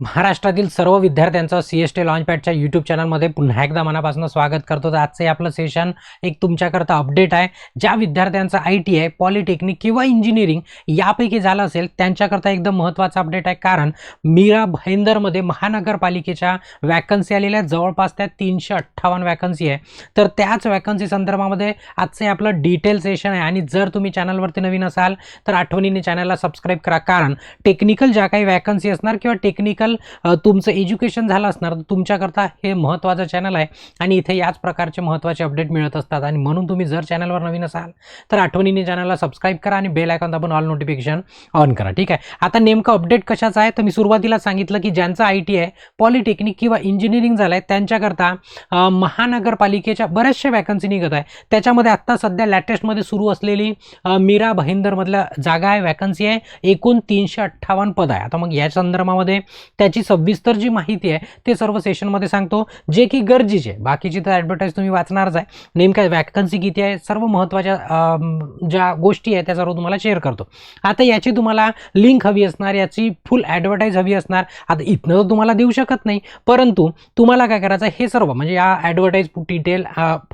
महाराष्ट्रातील सर्व विद्यार्थ्यांचं सी एस टी लॉन्चपॅडच्या यूट्यूब चॅनलमध्ये पुन्हा एकदा मनापासून स्वागत करतो. तर आजचं आपलं सेशन एक तुमच्याकरता अपडेट आहे. ज्या विद्यार्थ्यांचं आय टी आहे पॉलिटेक्निक किंवा इंजिनिअरिंग यापैकी झालं असेल त्यांच्याकरता एकदम महत्त्वाचं अपडेट आहे. कारण मीरा भाईंदरमध्ये महानगरपालिकेच्या वॅकन्सी आलेल्या जवळपास त्या तीनशे अठ्ठावन्न वॅकन्सी आहे. तर त्याच वॅकन्सी संदर्भामध्ये आजचं आपलं डिटेल सेशन आहे. आणि जर तुम्ही चॅनलवरती नवीन असाल तर आठवणीने चॅनलला सबस्क्राईब करा. कारण टेक्निकल ज्या काही वॅकन्सी असणार किंवा टेक्निकल अ, तुमचं एज्युकेशन झालं असणार तर तुमच्याकरता हे महत्त्वाचं चॅनल आहे. आणि इथे याच प्रकारचे महत्त्वाचे अपडेट मिळत असतात. आणि म्हणून तुम्ही जर चॅनलवर नवीन असाल तर आठवणीने चॅनलला सबस्क्राईब करा आणि बेल आयकॉन दाबून ऑल नोटिफिकेशन ऑन करा. ठीक आहे? आता नेमकं अपडेट कशाचं आहे? तर मी सुरुवातीला सांगितलं की ज्यांचं आय टी आहे पॉलिटेक्निक किंवा इंजिनिअरिंग झालं आहे त्यांच्याकरता महानगरपालिकेच्या बऱ्याचशा वॅकन्सी निघत आहे. त्याच्यामध्ये आत्ता सध्या लॅटेस्टमध्ये सुरू असलेली मीरा बहिंदरमधल्या जागा आहे वॅकन्सी आहे. एकूण तीनशे अठ्ठावन्न पद आहे. आता मग या संदर्भामध्ये त्याची सविस्तर जी माहिती आहे ते सर्व सेशनमध्ये सांगतो. जे की गरजेचे आहे. बाकीची तर ॲडव्हर्टाईज तुम्ही वाचणारच आहे. नेमक्या वॅकन्सी किती आहे? सर्व महत्त्वाच्या ज्या गोष्टी आहेत त्या सर्व तुम्हाला शेअर करतो. आता याची तुम्हाला लिंक हवी असणार याची फुल ॲडव्हर्टाईज हवी असणार. आता इथनं तर तुम्हाला देऊ शकत नाही. परंतु तुम्हाला काय करायचं हे सर्व म्हणजे या ॲडव्हर्टाईज डिटेल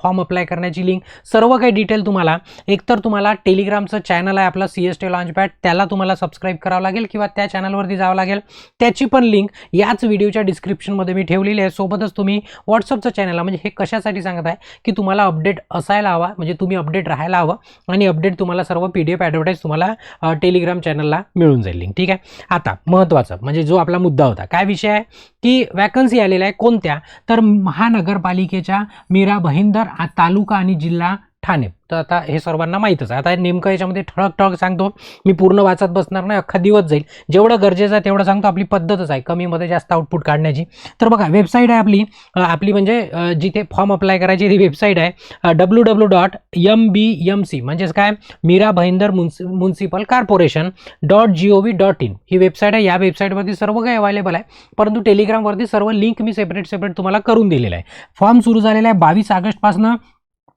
फॉर्म अप्लाय करण्याची लिंक सर्व काही डिटेल तुम्हाला एकतर तुम्हाला टेलिग्रामचं चॅनल आहे आपलं सी एस टी लॉन्चपॅड त्याला तुम्हाला सबस्क्राईब करावं लागेल किंवा त्या चॅनलवरती जावं लागेल. त्याची पण लिंक याच व्हिडिओच्या डिस्क्रिप्शनमध्ये मी ठेवलेली आहे. सोबतच तुम्ही व्हॉट्सअपचं चॅनल म्हणजे हे कशासाठी सांगत आहे? की तुम्हाला अपडेट असायला हवा म्हणजे तुम्ही अपडेट राहायला हवं आणि अपडेट तुम्हाला सर्व पी डी एफ ॲडव्हर्टाईज तुम्हाला टेलिग्राम चॅनलला मिळून जाईल लिंक ठीक आहे? आता महत्त्वाचं म्हणजे जो आपला मुद्दा होता काय विषय आहे? की वॅकन्सी आलेल्या आहे कोणत्या? तर महानगरपालिकेच्या मीरा बहिंदर तालुका आणि जिल्हा ठाणे. तर आता हे सर्वांना माहीतच आहे. आता नेमकं याच्यामध्ये ठळक ठळक सांगतो. मी पूर्ण वाचत बसणार नाही अख्खा दिवस जाईल. जेवढं गरजेचं आहे तेवढं सांगतो. आपली पद्धतच आहे. कमीमध्ये जास्त आउटपुट काढण्याची. तर बघा वेबसाईट आहे आपली. आपली म्हणजे जिथे फॉर्म अप्लाय करायची ती वेबसाईट आहे. W W dot M B M C म्हणजेच काय? Mira Bhayandar munci municipal corporation dot G O V dot in he website आहे. या वेबसाईटवरती सर्व काही अवेलेबल आहे. परंतु टेलिग्रामवरती सर्व लिंक मी सेपरेट सेपरेट तुम्हाला करून दिलेलं आहे. फॉर्म सुरू झालेला आहे बावीस ऑगस्टपासून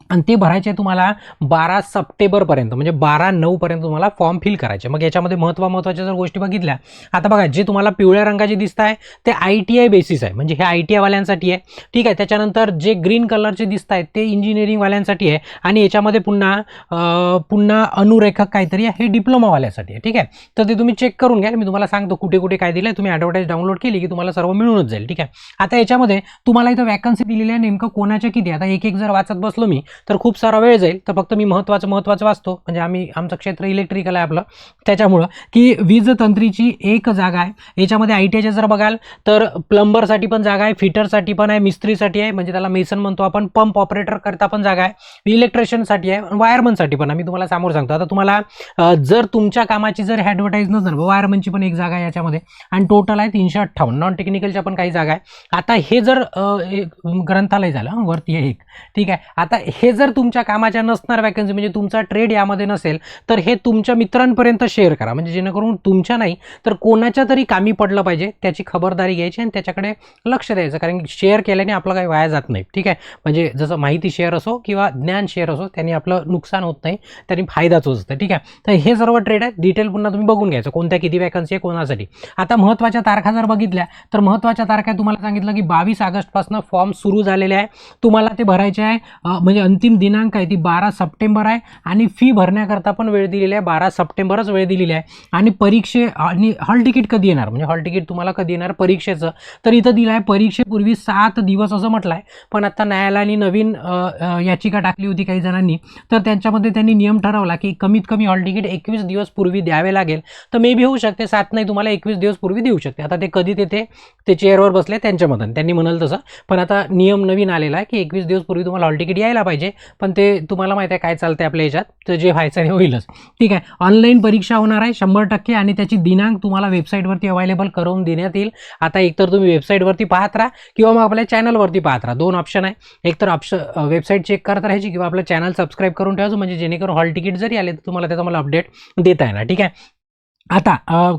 आणि ते भरायचे तुम्हाला बारा सप्टेंबरपर्यंत म्हणजे बारा नऊपर्यंत तुम्हाला फॉर्म फिल करायचे. मग याच्यामध्ये महत्त्व महत्त्वाच्या जर गोष्टी बघितल्या आता बघा जे तुम्हाला पिवळ्या रंगाचे दिसत आहे ते आय टी आय बेसिस आहे. म्हणजे हे आय टी आयवाल्यांसाठी आहे. ठीक आहे त्याच्यानंतर जे ग्रीन कलरचे दिसत आहेत ते इंजिनिअरिंगवाल्यांसाठी आहे. आणि याच्यामध्ये पुन्हा पुन्हा अनुरेखक काहीतरी आहे हे डिप्लोमावाल्यासाठी आहे. ठीक आहे? तर ते तुम्ही चेक करून घ्या. मी तुम्हाला सांगतो कुठे कुठे काय दिलं आहे तुम्ही ॲडव्हर्टाईज डाउनलोड केली की तुम्हाला सर्व मिळूनच जाईल. ठीक आहे? आता याच्यामध्ये तुम्हाला इथं वॅकन्सी दिलेली आहे नेमकं कोणाच्या किती आता एक एक जर वाचत बसलो मी तर खूप सारा वेळ जाईल. तर फक्त मी महत्त्वाचं महत्त्वाचं वाचतो. म्हणजे आम्ही आमचं क्षेत्र इलेक्ट्रिकल आहे आपलं. त्याच्यामुळं की वीज तंत्रीची एक जागा आहे. याच्यामध्ये आय टी आयच्या जर बघाल तर प्लंबरसाठी पण जागा आहे फिटरसाठी पण आहे मिस्त्रीसाठी आहे. म्हणजे त्याला मेसन म्हणतो आपण पंप ऑपरेटर करता पण जागा आहे. इलेक्ट्रिशियनसाठी आहे वायरमनसाठी पण. आम्ही तुम्हाला समोर सांगतो. आता तुम्हाला जर तुमच्या कामाची जर ॲडव्हर्टाईज नसेल वायरमनची पण एक जागा आहे याच्यामध्ये. आणि टोटल आहे तीनशे अठ्ठावन्न. नॉन टेक्निकलच्या पण काही जागा आहे. आता हे जर ग्रंथालय झालं वरती आहे एक. ठीक आहे. आता हे हे जर तुमच्या कामाच्या नसणार वॅकन्सी म्हणजे तुमचा ट्रेड यामध्ये नसेल तर हे तुमच्या मित्रांपर्यंत शेअर करा. म्हणजे जेणेकरून तुमच्या नाही तर कोणाच्या तरी कामी पडलं पाहिजे त्याची खबरदारी घ्यायची आणि त्याच्याकडे लक्ष द्यायचं. कारण की शेअर केल्याने आपलं काही वाया जात नाही. ठीक आहे? म्हणजे जसं माहिती शेअर असो किंवा ज्ञान शेअर असो त्यांनी आपलं नुकसान होत नाही त्यांनी फायदाच होत ठीक आहे? तर हे सर्व ट्रेड आहे डिटेल पुन्हा तुम्ही बघून घ्यायचं. कोणत्या किती वॅकन्सी आहे कोणासाठी. आता महत्त्वाच्या तारखा जर बघितल्या तर महत्त्वाच्या तारखा तुम्हाला सांगितलं की बावीस ऑगस्टपासून फॉर्म सुरू झालेले आहे. तुम्हाला ते भरायचे आहे म्हणजे अंतिम दिनांक आहे ती बारा सप्टेंबर आहे. आणि फी भरण्याकरता पण वेळ दिलेली आहे बारा सप्टेंबरच वेळ दिलेली आहे. आणि परीक्षे आणि हॉल तिकीट कधी येणार? म्हणजे हॉल तिकीट तुम्हाला कधी येणार? परीक्षेचं. तर इथं दिलं आहे परीक्षेपूर्वी सात दिवस असं म्हटलं आहे पण आता न्यायालयाने नवीन याचिका टाकली होती काही जणांनी. तर त्यांच्यामध्ये त्यांनी नियम ठरवला की कमीत कमी हॉल तिकीट एकवीस दिवस पूर्वी द्यावे लागेल. तर मे बी होऊ शकते सात नाही तुम्हाला एकवीस दिवस पूर्वी देऊ शकते. आता ते कधी तेथे ते चेअरवर बसले त्यांच्या त्यांनी म्हणाल तसं. पण आता नियम नवीन आलेला आहे की एकवीस दिवस पूर्वी तुम्हाला हॉल तिकीट यायला पाहिजे. पण ते तुम्हाला माहिती आहे काय चालतंय आपल्या याच्यात तर जे व्हायचं आहे होईलच. ठीक आहे. ऑनलाईन परीक्षा होणार आहे शंभर टक्के आणि त्याची दिनांक तुम्हाला वेबसाईटवरती अवेलेबल करून देण्यात येईल. आता एकतर तुम्ही वेबसाईटवरती पाहत राहा किंवा मग आपल्या चॅनलवरती पाहत राहा. दोन ऑप्शन आहे. एकतर ऑप्शन वेबसाईट चेक करत राहायची किंवा आपलं चॅनल सबस्क्राईब करून ठेवायचं म्हणजे जेणेकरून हॉल तिकीट जरी आले तर तुम्हाला त्याचा मला अपडेट देता येणार. ठीक आहे. आता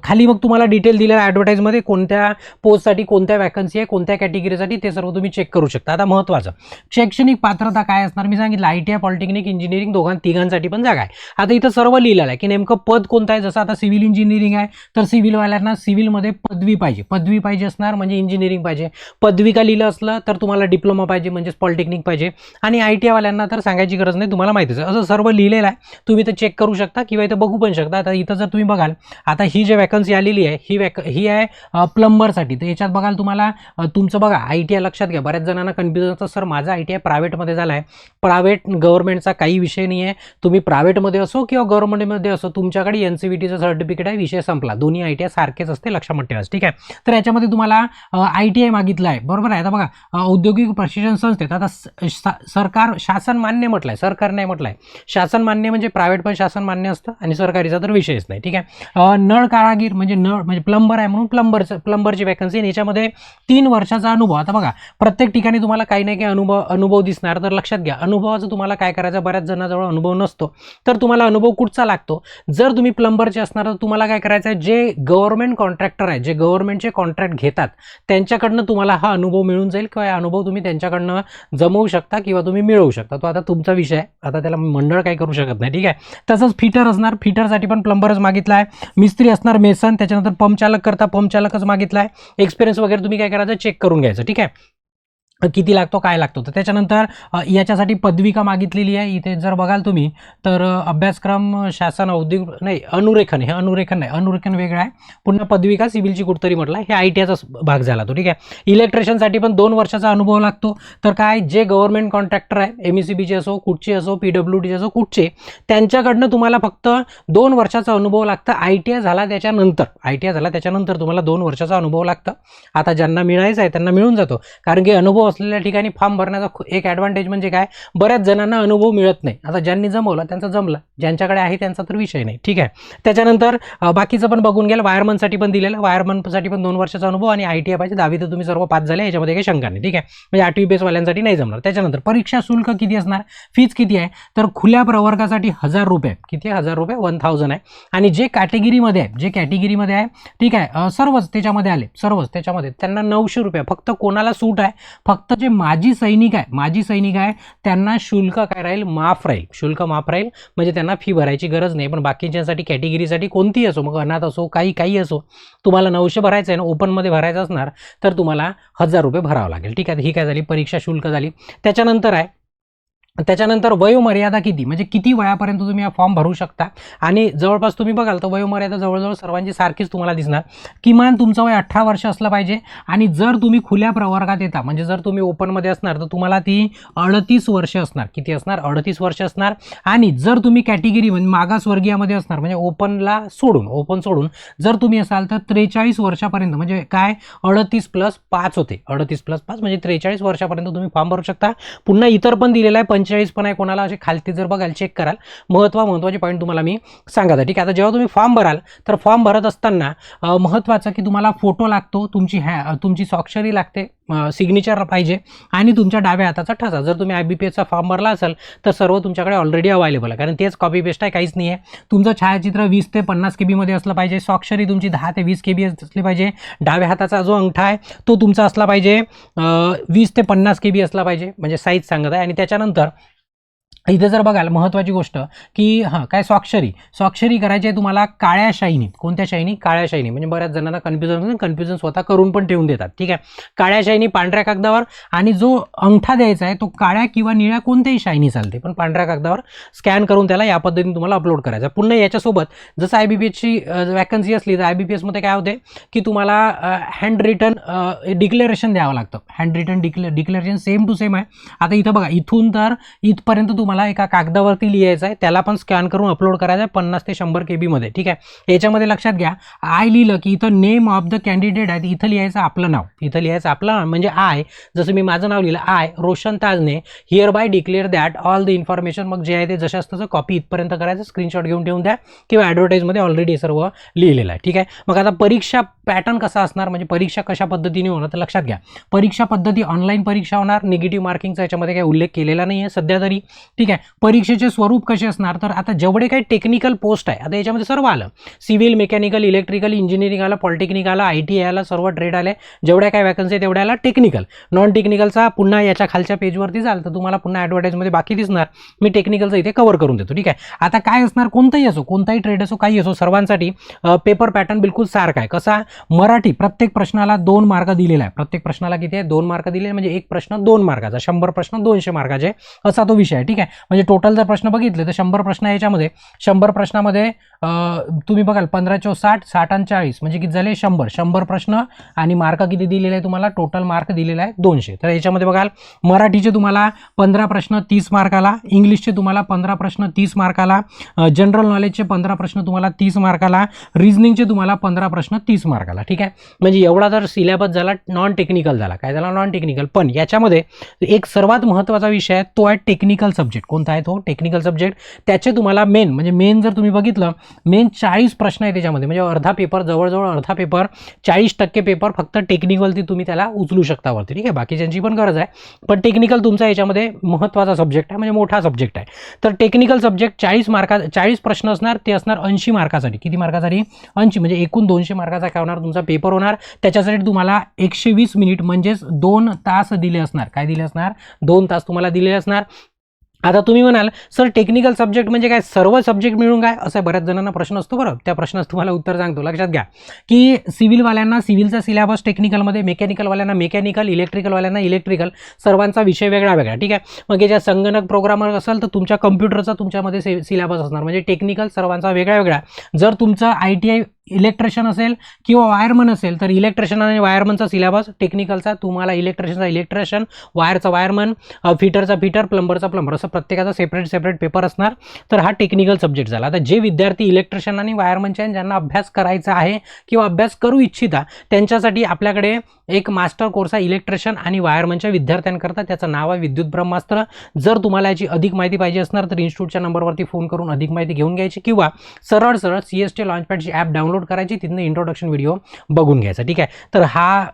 खाली मग तुम्हाला डिटेल दिलेलं आहे ॲडव्हर्टाईजमध्ये कोणत्या पोस्टसाठी कोणत्या वॅकन्सी आहे कोणत्या कॅटेगरीसाठी ते सर्व तुम्ही चेक करू शकता. आता महत्त्वाचं शैक्षणिक पात्रता काय असणार? मी सांगितलं I T I polytechnic engineering दोघां तिघांसाठी पण जागा आहे. आता इथं सर्व लिहिलेलं आहे की नेमकं पद कोणतं आहे? जसं आता सिव्हिल इंजिनिअरिंग आहे तर सिव्हिलवाल्यांना सिव्हिलमध्ये पदवी पाहिजे. पदवी पाहिजे असणार म्हणजे इंजिनिअरिंग पाहिजे. पदवी का लिहिलं असलं तर तुम्हाला डिप्लोमा पाहिजे म्हणजेच पॉलिटेक्निक पाहिजे. आणि आय टी आयवाल्यांना तर सांगायची गरज नाही तुम्हाला माहितीच आहे. असं सर्व लिहिलेलं आहे. तुम्ही इथं चेक करू शकता किंवा इथं बघू पण शकता. आता इथं जर तुम्ही बघाल आता ही जे वॅकन्सी आलेली आहे ही वॅक ही आहे प्लंबरसाठी तर याच्यात बघाल तुम्हाला तुमचं बघा आय टी आय लक्षात घ्या. बऱ्याच जणांना कन्फ्युजन असतं सर माझा आय टी आय प्रायव्हेटमध्ये झाला आहे प्रायव्हेट गव्हर्नमेंटचा काही विषय नाही आहे तुम्ही प्रायव्हेटमध्ये असो किंवा गव्हर्नमेंटमध्ये असो तुमच्याकडे एन सी बी टीचं सर्टिफिकेट आहे विषय संपला. दोन्ही आय टी आय सारखेच असते लक्षात ठेवायचं ठीक आहे? तर याच्यामध्ये तुम्हाला आय टी आय मागितलं आहे. बरोबर आहे? आता बघा औद्योगिक प्रशिक्षण संस्थेत आता सरकार शासन मान्य म्हटलं आहे सरकार नाही म्हटलं आहे शासन मान्य म्हणजे प्रायव्हेट पण शासन मान्य असतं आणि सरकारीचा तर विषयच नाही. ठीक आहे? नळ कारागीर म्हणजे नळ म्हणजे प्लंबर आहे म्हणून प्लंबरचं प्लंबरची वॅकन्सी आणि याच्यामध्ये तीन वर्षाचा अनुभव. आता बघा प्रत्येक ठिकाणी तुम्हाला काही ना काही अनुभव अनुभव दिसणार. तर लक्षात घ्या अनुभवाचं तुम्हाला काय करायचं? बऱ्याच जणांजवळ अनुभव नसतो. तर तुम्हाला अनुभव कुठचा लागतो? जर तुम्ही प्लंबरचे असणार तर तुम्हाला काय करायचं आहे जे गव्हर्नमेंट कॉन्ट्रॅक्टर आहे जे गव्हर्नमेंटचे कॉन्ट्रॅक्ट घेतात त्यांच्याकडनं तुम्हाला हा अनुभव मिळून जाईल किंवा हा अनुभव तुम्ही त्यांच्याकडनं जमवू शकता किंवा तुम्ही मिळवू शकता. तो आता तुमचा विषय आहे. आता त्याला मंडळ काही करू शकत नाही. ठीक आहे? तसंच फिटर असणार. फिटरसाठी पण प्लंबरच मागितला आहे. मिस्त्री असणार मेसन त्याच्यानंतर पंप चालक करता पंप चालकच मागितला आहे एक्सपिरियन्स वगैरे तुम्ही काय करायचं? चेक करून घ्यायचं ठीक आहे? किती लागतो काय लागतो? तर त्याच्यानंतर याच्यासाठी पदविका मागितलेली आहे. इथे जर बघाल तुम्ही तर अभ्यासक्रम शासन औद्योगिक नाही अनुरेखन हे अनुरेखन नाही अनुरेखन वेगळं आहे. पुन्हा पदविका सिव्हिलची कुठतरी म्हटलं हे आय टी आयचाच भाग झाला तो ठीक आहे. इलेक्ट्रिशियनसाठी पण दोन वर्षाचा अनुभव लागतो. तर काय जे गव्हर्नमेंट कॉन्ट्रॅक्टर आहे एम ई सी बीचे असो कुठचे असो पी डब्ल्यू डीचे असो कुठचे त्यांच्याकडनं तुम्हाला फक्त दोन वर्षाचा अनुभव लागतं. आय टी आय झाला त्याच्यानंतर आय टी आय झाला त्याच्यानंतर तुम्हाला दोन वर्षाचा अनुभव लागतं. आता ज्यांना मिळायचं आहे त्यांना मिळून जातो. कारण की अनुभव असलेल्या ठिकाणी फॉर्म भरण्याचा एक ॲडव्हान्टेज म्हणजे काय? बऱ्याच जणांना अनुभव मिळत नाही. आता ज्यांनी जमवलं त्यांचं जमलं. ज्यांच्याकडे आहे त्यांचा तर विषय नाही. ठीक आहे? त्याच्यानंतर बाकीचं पण बघून गेलं वायरमनसाठी पण दिलेलं. वायरमनसाठी पण दोन वर्षाचा अनुभव आणि आय टी आय पाहिजे. दहावी तर तुम्ही सर्व पास झाले. याच्यामध्ये काही शंका नाही. ठीक आहे? म्हणजे आठवी बेसवाल्यांसाठी नाही जमणार. त्याच्यानंतर परीक्षा शुल्क किती असणार? फीज किती आहे? तर खुल्या प्रवर्गासाठी हजार रुपये. किती आहे? हजार रुपये. वन थाउजंड आहे. आणि जे कॅटेगरीमध्ये आहे जे कॅटेगरीमध्ये आहे ठीक आहे? सर्वच त्याच्यामध्ये आले. सर्वच त्याच्यामध्ये. त्यांना नऊशे रुपये. फक्त कोणाला सूट आहे? फक्त फक्त जे माजी सैनिक आहे माजी सैनिक आहे त्यांना शुल्क काय राहील? माफ राहील. शुल्क माफ राहील. म्हणजे त्यांना फी भरायची गरज नाही. पण बाकीच्यांसाठी कॅटेगरीसाठी कोणतीही असो मग अनाथ असो काही काही असो तुम्हाला नऊशे भरायचं आहे ना ओपनमध्ये भरायचं असणार तर तुम्हाला हजार रुपये भरावं लागेल. ठीक आहे? ही काय झाली? परीक्षा शुल्क झाली. त्याच्यानंतर आहे त्याच्यानंतर वयोमर्यादा किती? म्हणजे किती वयापर्यंत तुम्ही हा फॉर्म भरू शकता? आणि जवळपास तुम्ही बघाल तर वयोमर्यादा जवळजवळ सर्वांची सारखीच तुम्हाला दिसणार. किमान तुमचं वय अठरा वर्ष असलं पाहिजे. आणि जर तुम्ही खुल्या प्रवर्गात येता म्हणजे जर तुम्ही ओपनमध्ये असणार तर तुम्हाला ती अडतीस वर्ष असणार. किती असणार? अडतीस वर्ष असणार. आणि जर तुम्ही कॅटेगरी म्हणजे मागासवर्गीयामध्ये असणार म्हणजे ओपनला सोडून ओपन सोडून जर तुम्ही असाल तर त्रेचाळीस वर्षापर्यंत म्हणजे काय? अडतीस प्लस पाच होते. अडतीस प्लस पाच म्हणजे त्रेचाळीस वर्षापर्यंत तुम्ही फॉर्म भरू शकता. पुन्हा इतर पण दिलेला आहे पंचेचाळीस पण आहे कोणाला असे खालती जर बघाल चेक कराल महत्त्वा महत्त्वाचे पॉईंट तुम्हाला मी सांगत आहे. ठीक आहे आता जेव्हा तुम्ही फॉर्म भराल तर फॉर्म भरत असताना महत्त्वाचं की तुम्हाला फोटो लागतो तुमची हॅ तुमची स्वाक्षरी लागते सिग्नेचर पाहिजे आणि तुमच्या डाव्या हाताचा ठसा. जर तुम्ही आय बी पी एसचा फॉर्म भरला असाल तर सर्व तुमच्याकडे ऑलरेडी अवेलेबल आहे. कारण तेच कॉपी पेस्ट आहे काहीच नाही आहे. तुमचं छायाचित्र वीस ते पन्नास के बीमध्ये असलं पाहिजे. स्वाक्षरी तुमची दहा ते वीस के बी असली पाहिजे. डाव्या हाताचा जो अंगठा आहे तो तुमचा असला पाहिजे वीस ते पन्नास के बी असला पाहिजे. म्हणजे साईज सांगत आहे. आणि त्याच्यानंतर इथे जर बघाल महत्त्वाची गोष्ट की हां काय स्वाक्षरी? स्वाक्षरी करायची आहे तुम्हाला काळ्या शाईनीत कोणत्या शाईनी? काळ्या शाईनी. म्हणजे बऱ्याच जणांना कन्फ्युजन कन्फ्युजन स्वतः करून पण ठेवून देतात. ठीक आहे? काळ्या शाईनी पांढऱ्या कागदावर आणि जो अंगठा द्यायचा आहे तो काळ्या किंवा निळ्या कोणत्याही शाईनी चालते. पण पांढऱ्या कागदावर स्कॅन करून त्याला या पद्धतीने तुम्हाला अपलोड करायचा पुन्हा याच्यासोबत जसं आय बी पी एसची वॅकन्सी असली तर आय बी पी एसमध्ये काय होते की तुम्हाला हँड रिटन डिक्लेरेशन द्यावं लागतं. Hand written decla declaration same to same आहे. आता इथं बघा इथून तर इथपर्यंत तुम्हाला मला एका कागदावरती लिहायचं आहे त्याला पण स्कॅन करून अपलोड करायचं आहे पन्नास ते शंभर के बीमध्ये ठीक आहे? याच्यामध्ये लक्षात घ्या आय लिहिलं की इथं नेम ऑफ द कॅन्डिडेट आहे इथं लिहायचं आपलं नाव. इथं लिहायचं आपलं नाव म्हणजे आय जसं मी माझं नाव लिहिलं I Roshan Tajane hereby declare that all the information मग जे आहे ते जशाच तसं कॉपी इथपर्यंत करायचं स्क्रीनशॉट घेऊन ठेवून द्या किंवा ॲडव्हर्टाईजमध्ये ऑलरेडी सर्व लिहिलेलं आहे ठीक आहे? मग आता परीक्षा पॅटर्न कसा असणार म्हणजे परीक्षा कशा पद्धतीने होणार तर लक्षात घ्या. परीक्षा पद्धती ऑनलाईन परीक्षा होणार निगेटिव्ह मार्किंगचा याच्यामध्ये काही उल्लेख केलेला नाही आहे सध्या तरी. ठीक आहे? परीक्षेचे स्वरूप कसे असणार? तर आता जेवढे काही टेक्निकल पोस्ट आहे आता याच्यामध्ये सर्व आलं. सिव्हिल मेकॅनिकल इलेक्ट्रिकल इंजिनिअरिंग आलं पॉलिटेक्निक आलं आय टी आयला सर्व ट्रेड आले. जेवढ्या काय वॅकन्सी आहे तेवढ्याला टेक्निकल नॉन टेक्निकलचा पुन्हा याच्या खालच्या पेजवरती जाल तर तुम्हाला पुन्हा ॲडव्हर्टाईजमध्ये बाकी दिसणार. मी टेक्निकलचं इथे कव्हर करून देतो. ठीक आहे? आता काय असणार? कोणताही असो कोणताही ट्रेड असो काही असो सर्वांसाठी पेपर पॅटर्न बिलकुल सारखा आहे. कसा? मराठी प्रत्येक प्रश्नाला दोन मार्क दिलेला आहे. प्रत्येक प्रश्नाला किती आहे? दोन मार्क दिले म्हणजे एक प्रश्न दोन मार्काचा शंभर प्रश्न दोनशे मार्काचे असा तो विषय आहे. ठीक आहे? म्हणजे टोटल जर प्रश्न बघितले तर शंभर प्रश्न याच्यामध्ये. शंभर प्रश्नामध्ये तुम्ही बघाल पंधरा चौ साठ साठ आणि चाळीस. म्हणजे किती झाले? शंभर. शंभर प्रश्न आणि मार्क किती दिलेले आहे तुम्हाला? टोटल मार्क दिलेला आहे दोनशे. तर याच्यामध्ये बघाल मराठीचे तुम्हाला पंधरा प्रश्न तीस मार्काला इंग्लिशचे तुम्हाला पंधरा प्रश्न तीस मार्काला जनरल नॉलेजचे पंधरा प्रश्न तुम्हाला तीस मार्काला रिजनिंगचे तुम्हाला पंधरा प्रश्न तीस मार्क मार्काला ठीक आहे? म्हणजे एवढा जर सिलेबस झाला नॉन टेक्निकल झाला. काय झाला? नॉन टेक्निकल पण याच्यामध्ये एक सर्वात महत्त्वाचा विषय आहे तो आहे टेक्निकल सब्जेक्ट कोणता आहे तो? टेक्निकल सब्जेक्ट त्याचे तुम्हाला मेन म्हणजे मेन जर तुम्ही बघितलं मेन चाळीस प्रश्न आहे त्याच्यामध्ये. म्हणजे अर्धा पेपर जवळजवळ अर्धा पेपर चाळीस टक्के पेपर फक्त टेक्निकलती तुम्ही त्याला उचलू शकता वरती. ठीक आहे? बाकीच्यांची पण गरज आहे. पण टेक्निकल तुमचा याच्यामध्ये महत्त्वाचा सब्जेक्ट आहे म्हणजे मोठा सब्जेक्ट आहे. तर टेक्निकल सब्जेक्ट चाळीस मार्का चाळीस प्रश्न असणार ते असणार ऐंशी मार्कासाठी. किती मार्कासाठी? ऐंशी म्हणजे एकूण दोनशे मार्काचा काय होणार? तुमचा पेपर होणार. त्याच्यासाठी तुम्हाला एकशे वीस मिनिट म्हणजेच दोन तास दिले असणार. काय दिले असणार? दोन तास तुम्हाला दिले असणार. आता तुम्ही म्हणाल सर टेक्निकल सब्जेक्ट म्हणजे काय? सर्व सब्जेक्ट मिळून काय? असं बऱ्याच जणांना प्रश्न असतो बरं. त्या प्रश्नाचं तुम्हाला उत्तर सांगतो. लक्षात घ्या. की सिव्हिलवाल्यांना सिव्हिलचा सिलेबस टेक्निकलमध्ये मेकॅनिकलवाल्यांना मेकॅनिकल इलेक्ट्रिकलवाल्यांना इलेक्ट्रिकल सर्वांचा विषय वेगळा वेगळा. ठीक आहे? मग याच्या संगणक प्रोग्रामर असेल तर तुमच्या कम्प्युटरचा तुमच्यामध्ये से सिलेबस असणार. म्हणजे टेक्निकल सर्वांचा वेगळा वेगळा. जर तुमचं आय टी आय इलेक्ट्रिशियन असेल किंवा वायरमन असेल तर इलेक्ट्रिशियन आणि वायरमनचा सिलेबस टेक्निकलचा तुम्हाला इलेक्ट्रिशियनचा इलेक्ट्रिशियन वायरचा वायरमन फिटरचा फिटर प्लंबरचा प्लंबर असं प्रत्येकाचा सेपरेट सेपरेट पेपर असणार. तर हा टेक्निकल सब्जेक्ट झाला. आता जे विद्यार्थी इलेक्ट्रिशियन आणि वायरमनचे आहेत, ज्यांना अभ्यास करायचा आहे किंवा अभ्यास करू इच्छिता त्यांच्यासाठी आपल्याकडे एक मास्टर कोर्स आहे इलेक्ट्रिशियन आणि वायरमनच्या विद्यार्थ्यांकरता. त्याचं नाव आहे विद्युत ब्रह्मास्त्र. जर तुम्हाला याची अधिक माहिती पाहिजे असणार तर इन्स्टिट्यूटच्या नंबरवरती फोन करून अधिक माहिती घेऊन घ्यायची किंवा सरळ सरळ सी एस टी लॉन्चपॅडची ॲप डाउनलोड करायची. तिथनं इंट्रोडक्शन व्हिडिओ बघून घ्यायचा. ठीक आहे? तर हा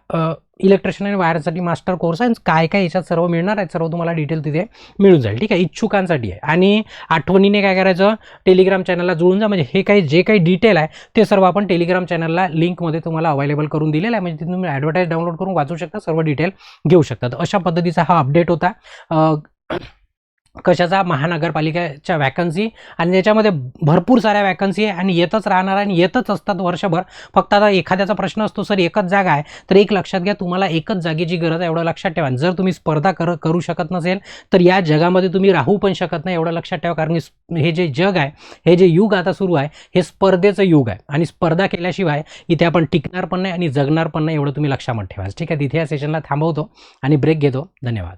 इलेक्ट्रिशियन आणि वायरसाठी मास्टर कोर्स आहे. आणि काय काय याच्यात सर्व मिळणार आहे सर्व तुम्हाला डिटेल तिथे मिळून जाईल. ठीक आहे? इच्छुकांसाठी आहे. आणि आठवणीने काय करायचं? टेलिग्राम चॅनलला जुळून जा. म्हणजे हे काही जे काही डिटेल आहे ते सर्व आपण टेलिग्राम चॅनलला लिंकमध्ये तुम्हाला अवेलेबल करून दिलेलं आहे. म्हणजे तिथे तुम्ही ॲडव्हर्टाईज डाउनलोड करून वाचू शकता सर्व डिटेल घेऊ शकता. तर अशा पद्धतीचा हा अपडेट होता. कशाचा? महानगरपालिकेच्या वॅकन्सी आणि याच्यामध्ये भरपूर साऱ्या वॅकन्सी आहे आणि येतच राहणार आणि येतच असतात वर्षभर. फक्त आता एखाद्याचा प्रश्न असतो सर एकच जागा आहे. तर एक लक्षात घ्या तुम्हाला एकच जागेची गरज आहे एवढं लक्षात ठेवा. जर तुम्ही स्पर्धा कर करू शकत नसेल तर या जगामध्ये तुम्ही राहू पण शकत नाही एवढं लक्षात ठेवा. कारण हे जे जग आहे हे जे युग आता सुरू आहे हे स्पर्धेचं युग आहे. आणि स्पर्धा केल्याशिवाय इथे आपण टिकणार पण नाही आणि जगणार पण नाही एवढं तुम्ही लक्षामध्ये ठेवा. ठीक आहे तिथे या सेशनला थांबवतो आणि ब्रेक घेतो. धन्यवाद.